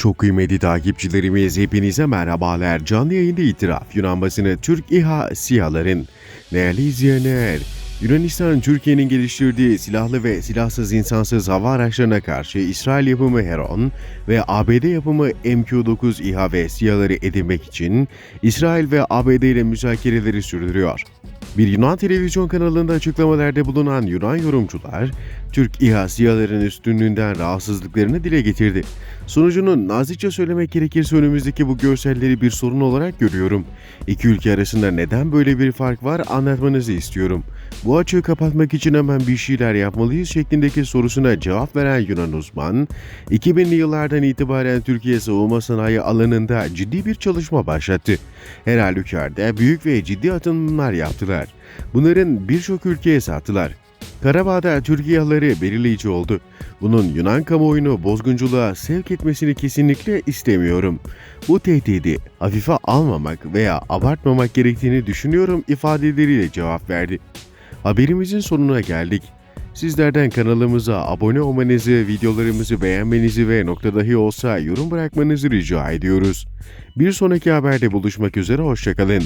Çok kıymetli takipçilerimiz hepinize merhabalar. Canlı yayında itiraf Yunan basını Türk İHA SİHA'ların. Değerli izleyenler, Yunanistan Türkiye'nin geliştirdiği silahlı ve silahsız insansız hava araçlarına karşı İsrail yapımı Heron ve ABD yapımı MQ-9 İHA ve SİHA'ları edinmek için İsrail ve ABD ile müzakereleri sürdürüyor. Bir Yunan televizyon kanalında açıklamalarda bulunan Yunan yorumcular, Türk İHA SİHA'ların üstünlüğünden rahatsızlıklarını dile getirdi. Sonucunun nazikçe söylemek gerekirse önümüzdeki bu görselleri bir sorun olarak görüyorum. İki ülke arasında neden böyle bir fark var anlatmanızı istiyorum. Bu açığı kapatmak için hemen bir şeyler yapmalıyız şeklindeki sorusuna cevap veren Yunan uzman, 2000'li yıllardan itibaren Türkiye savunma sanayi alanında ciddi bir çalışma başlattı. Her halükarda büyük ve ciddi atılımlar yaptılar. Bunların birçok ülkeye sattılar. Karabağ'da Türk İHA'ları belirleyici oldu. Bunun Yunan kamuoyunu bozgunculuğa sevk etmesini kesinlikle istemiyorum. Bu tehdidi hafife almamak veya abartmamak gerektiğini düşünüyorum ifadeleriyle cevap verdi. Haberimizin sonuna geldik. Sizlerden kanalımıza abone olmanızı, videolarımızı beğenmenizi ve nokta dahi olsa yorum bırakmanızı rica ediyoruz. Bir sonraki haberde buluşmak üzere, hoşçakalın.